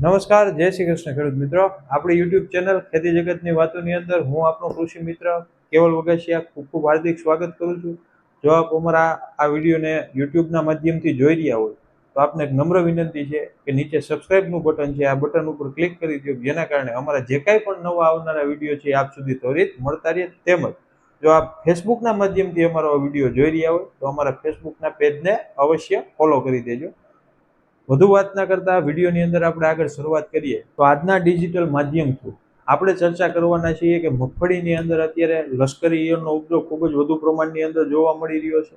નમસ્કાર, જય શ્રી કૃષ્ણ ખેડૂત મિત્રો. આપણી યુટ્યુબ ચેનલ ખેતી જગતની વાતોની અંદર હું આપનો કૃષિ મિત્ર કેવલ વગેશિયા ખૂબ ખૂબ હાર્દિક સ્વાગત કરું છું. જો આપ અમારા આ વિડીયોને યુટ્યુબના માધ્યમથી જોઈ રહ્યા હોય, તો આપને એક નમ્ર વિનંતી છે કે નીચે સબસ્ક્રાઇબનું બટન છે, આ બટન ઉપર ક્લિક કરી દો જેના કારણે અમારા જે કાંઈ પણ નવા આવનારા વીડિયો છે આપ સુધી ત્વરિત મળતા રહે તેમજ જો આપ ફેસબુકના માધ્યમથી અમારો વીડિયો જોઈ રહ્યા હોય, તો અમારા ફેસબુકના પેજને અવશ્ય ફોલો કરી દેજો. વધુ વાત ના કરતા વિડીયોની અંદર આપણે આગળ શરૂઆત કરીએ. તો આજના ડિજિટલ માધ્યમ થ્રુ આપણે ચર્ચા કરવાના છીએ કે મગફળીની અંદર અત્યારે લશ્કરી ઈયળનો ઉપદ્રવ ખૂબ જ વધુ પ્રમાણની અંદર જોવા મળી રહ્યો છે.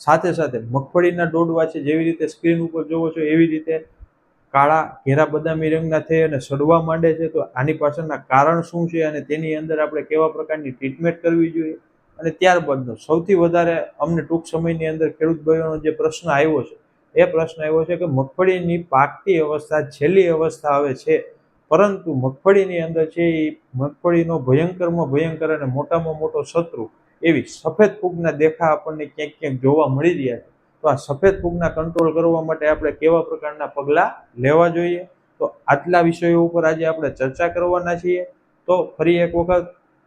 સાથે સાથે મગફળીના ડોડવા છે, જેવી રીતે સ્ક્રીન ઉપર જોવો છો, એવી રીતે કાળા, ઘેરા બદામી રંગના થઈ અને સડવા માંડે છે. તો આની પાછળના કારણ શું છે અને તેની અંદર આપણે કેવા પ્રકારની ટ્રીટમેન્ટ કરવી જોઈએ? અને ત્યારબાદનો સૌથી વધારે અમને ટૂંક સમયની અંદર ખેડૂત ભાઈઓનો જે પ્રશ્ન આવ્યો છે એ પ્રશ્ન એવો છે કે મગફળીની પાકતી અવસ્થા છેલ્લી અવસ્થા આવે છે, પરંતુ મગફળીની અંદર છે એ મગફળીનો ભયંકરમાં ભયંકર અને મોટામાં મોટો શત્રુ એવી સફેદ ફૂગના દેખા આપણને ક્યાંક ક્યાંક જોવા મળી રહ્યા છે. તો આ સફેદ ફૂગના કંટ્રોલ કરવા માટે આપણે કેવા પ્રકારના પગલાં લેવા જોઈએ? તો આટલા વિષયો ઉપર આજે આપણે ચર્ચા કરવાના છીએ. તો ફરી એક વખત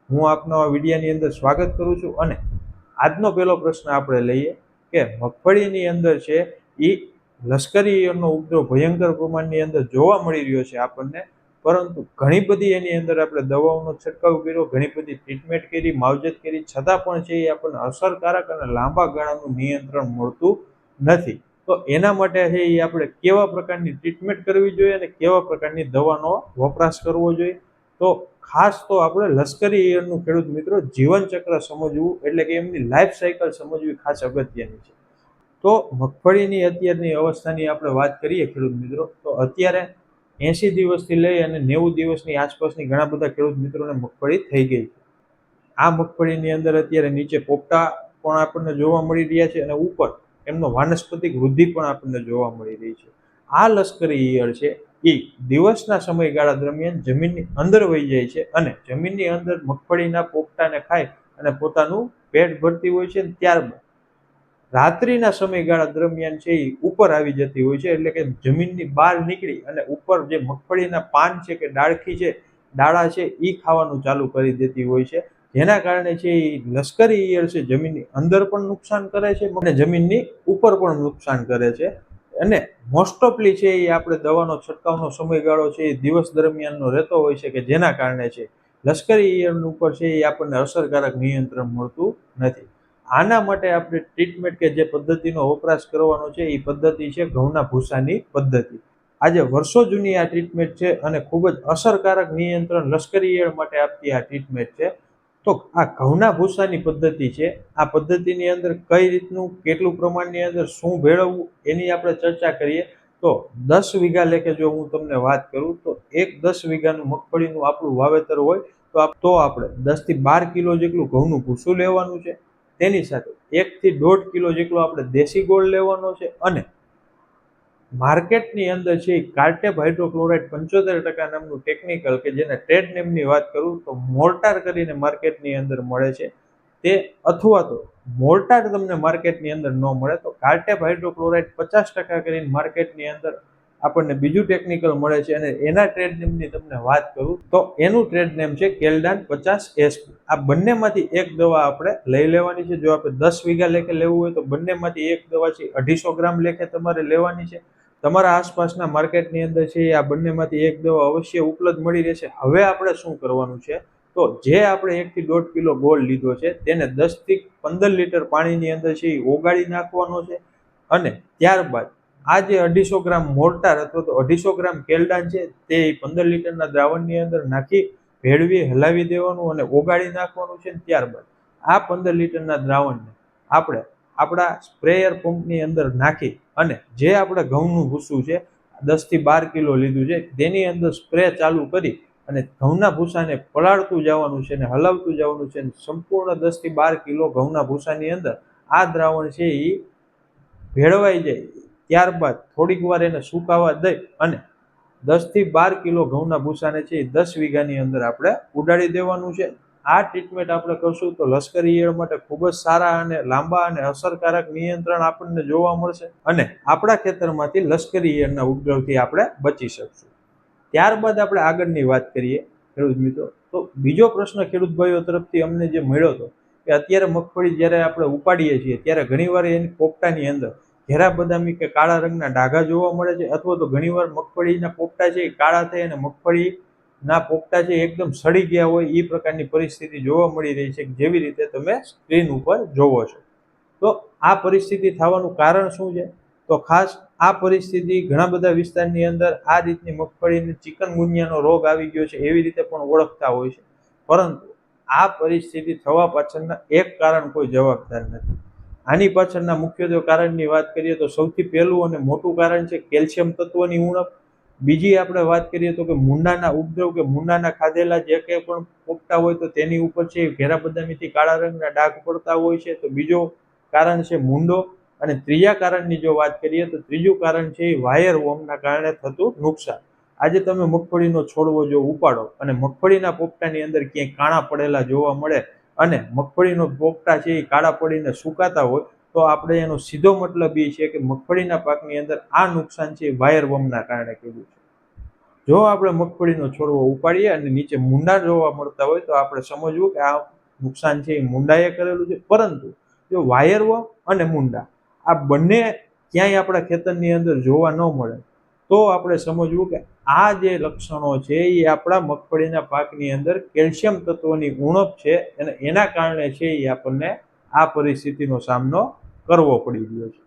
હું આપનો આ વિડીયાની અંદર સ્વાગત કરું છું અને આજનો પહેલો પ્રશ્ન આપણે લઈએ કે મગફળીની અંદર છે એ લશ્કરી ઉપદ્રવ ભયંકર પ્રમાણની અંદર જોવા મળી રહ્યો છે આપણને. પરંતુ ઘણી બધી એની અંદર આપણે દવાઓનો છંટકાવ કર્યો, ઘણી બધી ટ્રીટમેન્ટ કરી, માવજત કરી. છતાં પણ છે એ આપણને અસરકારક અને લાંબા ગાળાનું નિયંત્રણ મળતું નથી. તો એના માટે છે એ આપણે કેવા પ્રકારની ટ્રીટમેન્ટ કરવી જોઈએ અને કેવા પ્રકારની દવાનો વપરાશ કરવો જોઈએ. તો ખાસ તો આપણે લશ્કરી ઈયળનું ખેડૂત મિત્રો જીવનચક્ર સમજવું, એટલે કે એમની લાઈફ સાયકલ સમજવી ખાસ અગત્યની છે. તો મગફળીની અત્યારની અવસ્થાની આપણે વાત કરીએ ખેડૂત મિત્રો, તો અત્યારે એંશી દિવસથી લઈ અને નેવું દિવસની આસપાસની ઘણા બધા ખેડૂત મિત્રોને મગફળી થઈ ગઈ છે. આ મગફળીની અંદર અત્યારે નીચે પોપટા પણ આપણને જોવા મળી રહ્યા છે અને ઉપર એમનો વાનસ્પતિક વૃદ્ધિ પણ આપણને જોવા મળી રહી છે. આ લશ્કરી ઈયળ છે, એ દિવસના સમયગાળા દરમિયાન જમીનની અંદર વહી જાય છે અને જમીનની અંદર મગફળીના પોપટાને ખાઈ અને પોતાનું પેટ ભરતી હોય છે ત્યારબાદ રાત્રિના સમયગાળા દરમિયાન છે એ ઉપર આવી જતી હોય છે, એટલે કે જમીનની બહાર નીકળી અને ઉપર જે મગફળીના પાન છે કે ડાળખી છે, ડાળા છે એ ખાવાનું ચાલુ કરી દેતી હોય છે. જેના કારણે છે એ લશ્કરી ઈયળ છે, જમીનની અંદર પણ નુકસાન કરે છે અને જમીનની ઉપર પણ નુકસાન કરે છે. અને મોસ્ટ ઓફલી છે એ આપણે દવાનો છંટકાવનો સમયગાળો છે એ દિવસ દરમિયાનનો રહેતો હોય છે કે જેના કારણે છે લશ્કરી ઈયળ ઉપર છે એ આપણને અસરકારક નિયંત્રણ મળતું નથી. આના માટે આપણે ટ્રીટમેન્ટ કે જે પદ્ધતિનો વપરાશ કરવાનો છે, એ પદ્ધતિ છે ઘઉંના ભૂસાની પદ્ધતિ. આજે વર્ષો જૂની આ ટ્રીટમેન્ટ છે અને ખૂબ જ અસરકારક નિયંત્રણ લશ્કરી ઈયળ માટે આપતી આ ટ્રીટમેન્ટ છે. તો આ ઘઉંના ભૂસાની પદ્ધતિ છે, આ પદ્ધતિની અંદર કઈ રીતનું, કેટલું પ્રમાણની અંદર, શું ભેળવવું, એની આપણે ચર્ચા કરીએ. તો દસ વીઘા લેખે જો હું તમને વાત કરું, તો એક દસ વીઘાનું મગફળીનું આપણું વાવેતર હોય, તો આપ, તો આપણે દસથી બાર કિલો જેટલું ઘઉંનું ભૂસું લેવાનું છે. તેની સાથે એકથી દોઢ કિલો જેટલો આપણે દેશી ગોળ લેવાનો છે અને માર્કેટની અંદર છે કાર્ટેપ હાઇડ્રોક્લોરાઇડ પંચોતેર ટકા નામનું ટેકનિકલ કે જેને ટ્રેડ નેમની વાત કરું તો મોર્ટાર કરીને માર્કેટની અંદર મળે છે. તે અથવા તો મોર્ટાર તમને માર્કેટની અંદર ન મળે તો કાર્ટેપ હાઇડ્રોક્લોરાઇડ પચાસ ટકા કરીને માર્કેટની અંદર આપણને બીજું ટેકનિકલ મળે છે અને એના ટ્રેડ નેમની તમને વાત કરું, તો એનું ટ્રેડ નેમ છે કેલ્ડાન પચાસ એસપી આ બંનેમાંથી એક દવા આપણે લઈ લેવાની છે. જો આપણે દસ વીઘા લેખે લેવું હોય તો બંનેમાંથી એક દવા છે અઢીસો ગ્રામ લેખે તમારે લેવાની છે. તમારા આસપાસના માર્કેટની અંદર છે આ બંનેમાંથી એક દવા અવશ્ય ઉપલબ્ધ મળી રહેશે. હવે આપણે શું કરવાનું છે? તો જે આપણે એકથી દોઢ કિલો ગોળ લીધો છે, તેને દસથી પંદર લીટર પાણીની અંદર છે એ ઓગાળી નાખવાનો છે અને ત્યારબાદ આ જે અઢીસો ગ્રામ મોર્ટાર અથવા તો અઢીસો ગ્રામ કેલડાન છે, તે પંદર લીટરના દ્રાવણની અંદર નાખી, ભેળવી, હલાવી દેવાનું અને ઓગાળી નાખવાનું છે ત્યારબાદ આ પંદર લીટરના દ્રાવણને આપણે આપણા સ્પ્રેયર પંપની અંદર નાખી અને જે આપણે ઘઉંનું ભૂસું છે, દસથી બાર કિલો લીધું છે, તેની અંદર સ્પ્રે ચાલુ કરી અને ઘઉંના ભૂસાને પલાળતું જવાનું છે અને હલાવતું જવાનું છે અને સંપૂર્ણ દસથી બાર કિલો ઘઉંના ભૂસાની અંદર આ દ્રાવણ છે એ ભેળવાઈ જાય. ત્યારબાદ થોડીક વાર એને સુકાવા દઈ અને દસથી બાર કિલો ઘઉંના ભૂસાને છે એ દસ વીઘાની અંદર આપણે ઉડાડી દેવાનું છે. આ ટ્રીટમેન્ટ આપણે કરશું તો લશ્કરી ઈયળ માટે ખૂબ જ સારા અને લાંબા અને અસરકારક નિયંત્રણ આપણને જોવા મળશે અને આપણા ખેતરમાંથી લશ્કરી ઈયળના ઉપદ્રવથી આપણે બચી શકશું. ત્યારબાદ આપણે આગળની વાત કરીએ ખેડૂત મિત્રો. તો બીજો પ્રશ્ન ખેડૂત ભાઈઓ તરફથી અમને જે મળ્યો હતો કે અત્યારે મગફળી જ્યારે આપણે ઉપાડીએ છીએ ત્યારે ઘણીવાર એની પોપટાની અંદર ઘેરા બદામી કે કાળા રંગના ડાઘા જોવા મળે છે અથવા તો ઘણીવાર મગફળીના પોપટા છે એ કાળા થઈ અને મગફળીના પોપટા છે એકદમ સડી ગયા હોય એ પ્રકારની પરિસ્થિતિ જોવા મળી રહી છે જેવી રીતે તમે સ્ક્રીન ઉપર જોવો છો. તો આ પરિસ્થિતિ થવાનું કારણ શું છે? તો ખાસ આ પરિસ્થિતિ ઘણા બધા વિસ્તારની અંદર આ રીતની મગફળીની ચિકનગુનિયાનો રોગ આવી ગયો છે એવી રીતે પણ ઓળખતા હોય છે. પરંતુ આ પરિસ્થિતિ થવા પાછળના એક કારણ કોઈ જવાબદાર નથી. આની પાછળના મુખ્યત્વે કારણની વાત કરીએ તો સૌથી પહેલું અને મોટું કારણ છે કેલ્શિયમ તત્વની ઉણપ. બીજી આપણે વાત કરીએ તો કે મુંડાના ઉપદ્રવ કે મુંડાના ખાધેલા જે કંઈ પણ પોપટા હોય તો તેની ઉપર છે ઘેરા બદામીથી કાળા રંગના ડાઘ પડતા હોય છે. તો બીજો કારણ છે મુંડો અને ત્રીજા કારણની જો વાત કરીએ તો ત્રીજું કારણ છે એ વાયર વોમના કારણે થતું નુકસાન. આજે તમે મગફળીનો છોડવો જો ઉપાડો અને મગફળીના પોપટાની અંદર ક્યાંય કાણા પડેલા જોવા મળે અને મગફળીનો પોપટા છે એ કાળા પડીને સુકાતા હોય, તો આપણે એનો સીધો મતલબ એ છે કે મગફળીના પાકની અંદર આ નુકસાન છે વાયર વમના કારણે કર્યું છે. જો આપણે મગફળીનો છોડવો ઉપાડીએ અને નીચે મુંડા જોવા મળતા હોય, તો આપણે સમજવું કે આ નુકસાન છે એ મુંડાએ કરેલું છે. પરંતુ જો વાયરવમ અને મુંડા, આ બંને ક્યાંય આપણા ખેતરની અંદર જોવા ન મળે તો આપણે સમજવું કે આ જે લક્ષણો છે, એ આપણા મગફળીના પાકની અંદર કેલ્શિયમ તત્વોની ઉણપ છે અને એના કારણે છે એ આપણને આ પરિસ્થિતિનો સામનો કરવો પડી રહ્યો છે.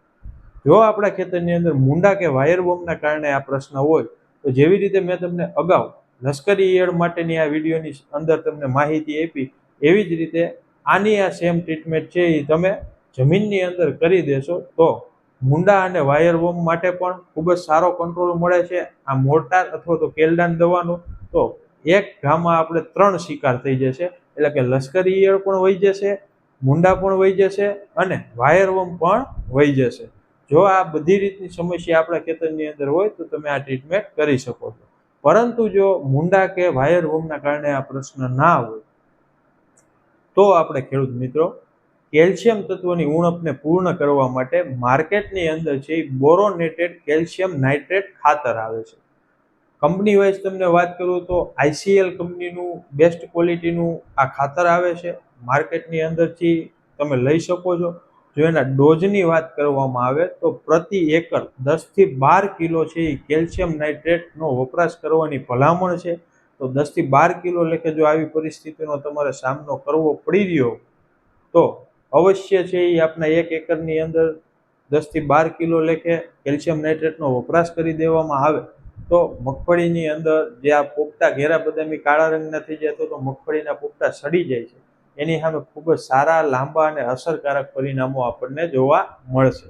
જો આપણા ખેતરની અંદર મૂંડા કે વાયરવોમના કારણે આ પ્રશ્ન હોય, તો જેવી રીતે મેં તમને અગાઉ લશ્કરી ઈયળ માટેની આ વિડીયોની અંદર તમને માહિતી આપી, એવી જ રીતે આની આ સેમ ટ્રીટમેન્ટ છે એ તમે જમીનની અંદર કરી દેશો તો મુંડા અને વાયરવોમ માટે પણ ખૂબ જ સારો કંટ્રોલ મળે છે. આ મોર્ટાર અથવા તો કેલ્ડાન દવાનો તો એક ઘામાં આપણે ત્રણ શિકાર થઈ જશે. એટલે કે લશ્કરી ઈયળ પણ વહી જશે, મુંડા પણ વહી જશે અને વાયરવોમ પણ વહી જશે. જો આ બધી રીતની સમસ્યા આપણા ખેતરની અંદર હોય તો તમે આ ટ્રીટમેન્ટ કરી શકો છો. પરંતુ જો મુંડા કે વાયરવોમના કારણે આ પ્રશ્ન ના હોય, તો આપણે ખેડૂત મિત્રો કેલ્શિયમ તત્વોની ઉણપને પૂર્ણ કરવા માટે માર્કેટની અંદર છે એ બોરોનેટેડ કેલ્શિયમ નાઇટ્રેટ ખાતર આવે છે. કંપની વાઇઝ તમને વાત કરું તો આઈસીએલ કંપનીનું બેસ્ટ ક્વોલિટીનું આ ખાતર આવે છે. માર્કેટની અંદરથી તમે લઈ શકો છો. જો એના ડોઝની વાત કરવામાં આવે તો પ્રતિ એકર દસથી બાર કિલો છે એ કેલ્શિયમ નાઇટ્રેટનો વપરાશ કરવાની ભલામણ છે. તો દસથી બાર કિલો લેખે જો આવી પરિસ્થિતિનો તમારે સામનો કરવો પડી રહ્યો તો અવશ્ય છે એ આપણા એક એકરની અંદર દસથી બાર કિલો લેખે કેલ્શિયમ નાઇટ્રેટનો વપરાશ કરી દેવામાં આવે. તો મગફળીની અંદર જે આ પોપટા ઘેરા બદામી કાળા રંગના થઈ જાય તો મગફળીના પોપટા સડી જાય છે. એની સામે ખૂબ જ સારા, લાંબા અને અસરકારક પરિણામો આપણને જોવા મળશે.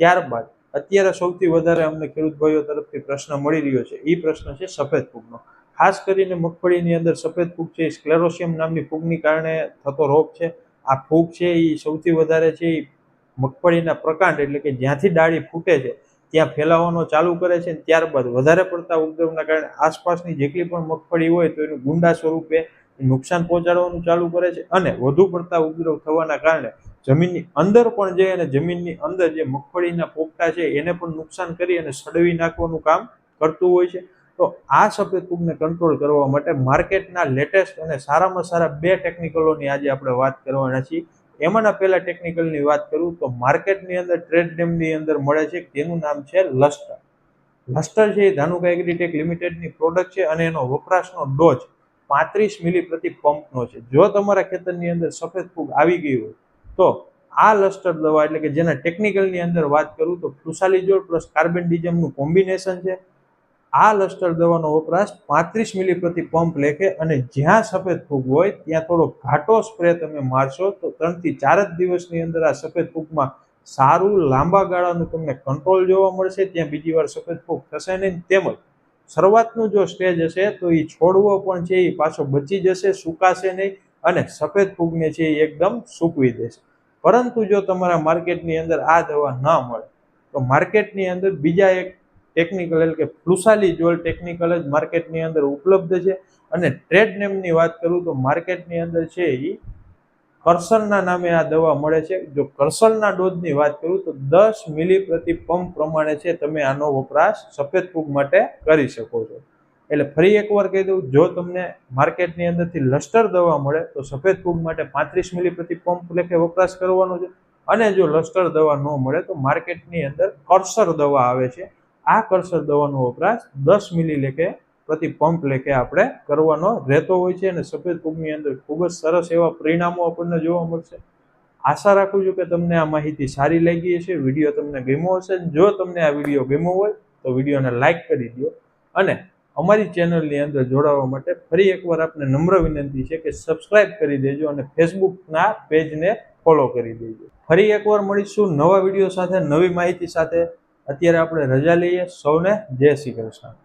ત્યારબાદ અત્યારે સૌથી વધારે અમને ખેડૂત ભાઈઓ તરફથી પ્રશ્ન મળી રહ્યો છે. એ પ્રશ્ન છે સફેદ ફૂગનો. ખાસ કરીને મગફળીની અંદર સફેદ ફૂગ છે સ્ક્લેરોશિયમ નામની ફૂગની કારણે થતો રોગ છે. આ ફૂગ છે એ સૌથી વધારે છે એ મગફળીના પ્રકાંડ એટલે કે જ્યાંથી ડાળી ફૂટે છે, ત્યાં ફેલાવાનો ચાલુ કરે છે ત્યારબાદ વધારે પડતા ઉપદ્રવના કારણે આસપાસની જેટલી પણ મગફળી હોય તો એનું ગુંડા સ્વરૂપે નુકસાન પહોંચાડવાનું ચાલુ કરે છે અને વધુ પડતા ઉપદ્રવ થવાના કારણે જમીનની અંદર પણ જે અને જમીનની અંદર જે મગફળીના પોપટા છે એને પણ નુકસાન કરી અને સડવી નાખવાનું કામ કરતું હોય છે. તો આ સફેદ ફૂગને કંટ્રોલ કરવા માટે માર્કેટના લેટેસ્ટ અને સારામાં સારા બે ટેકનિકલોની આજે આપણે વાત કરવાના છીએ. એમાંના પહેલા ટેકનિકલની વાત કરું તો માર્કેટની અંદર ટ્રેડ ડેમની અંદર મળે છે તેનું નામ છે લસ્ટર લસ્ટર છે એ ધાનુકા એગ્રીટેક લિમિટેડની પ્રોડક્ટ છે અને એનો વપરાશનો ડોઝ પાંત્રીસ મિલી પ્રતિ પંપનો છે. જો તમારા ખેતરની અંદર સફેદ ફૂગ આવી ગઈ હોય, તો આ લસ્ટર દવા એટલે કે જેના ટેકનિકલની અંદર વાત કરું તો ફ્લુસાલિજોલ પ્લસ કાર્બન ડિઝમનું કોમ્બિનેશન છે. આ લસ્ટર દવાનો વપરાશ પાંત્રીસ મિલી પ્રતિ પંપ લેખે અને જ્યાં સફેદ ફૂગ હોય ત્યાં થોડો ઘાટો સ્પ્રે તમે મારશો તો ત્રણથી ચાર જ દિવસની અંદર આ સફેદ ફૂગમાં સારું લાંબા ગાળાનું તમને કંટ્રોલ જોવા મળશે, ત્યાં બીજી વાર સફેદ ફૂગ થશે નહીં. તેમજ શરૂઆતનું જો સ્ટેજ હશે તો એ છોડવો પણ છે એ પાછો બચી જશે, સુકાશે નહીં અને સફેદ ફૂગને છે એ એકદમ સૂકવી દેશે. પરંતુ જો તમારા માર્કેટની અંદર આ દવા ન મળે, તો માર્કેટની અંદર બીજા એક ટેકનિકલ એટલે કે ફ્લુસાલીજોલ ટેકનિકલ જ માર્કેટની અંદર ઉપલબ્ધ છે. અને ટ્રેડ નેમની વાત કરું તો માર્કેટની અંદર છે એ કરસલના નામે આ દવા મળે છે. જો કરસલના ડોઝની વાત કરું તો દસ મિલી પ્રતિ પંપ પ્રમાણે છે તમે આનો વપરાશ સફેદ ફૂગ માટે કરી શકો છો. એટલે ફરી એકવાર કહી દઉં, જો તમને માર્કેટની અંદરથી લસ્ટર દવા મળે તો સફેદ ફૂગ માટે પાંત્રીસ મિલી પ્રતિ પંપ લેખે વપરાશ કરવાનો છે. અને જો લસ્ટર દવા ન મળે તો માર્કેટની અંદર કર્સર દવા આવે છે. આ કરસર દવાનો વપરાશ દસ મિલી લેખે પ્રતિ પંપ લેખે આપણે કરવાનો રહેતો હોય છે અને સફેદ ફૂગની અંદર ખૂબ જ સરસ એવા પરિણામો આપણને જોવા મળશે. આશા રાખું છું કે તમને આ માહિતી સારી લાગી હશે, વીડિયો તમને ગમ્યો હશે જો તમને આ વીડિયો ગમ્યો હોય તો વિડીયોને લાઇક કરી દો અને અમારી ચેનલની અંદર જોડાવા માટે ફરી એકવાર આપને નમ્ર વિનંતી છે કે સબસ્ક્રાઇબ કરી દેજો અને ફેસબુકના પેજને ફોલો કરી દેજો. ફરી એકવાર મળીશું નવા વીડિયો સાથે, નવી માહિતી સાથે. અત્યારે આપણે રજા લઈએ સૌને જય શ્રી કૃષ્ણ.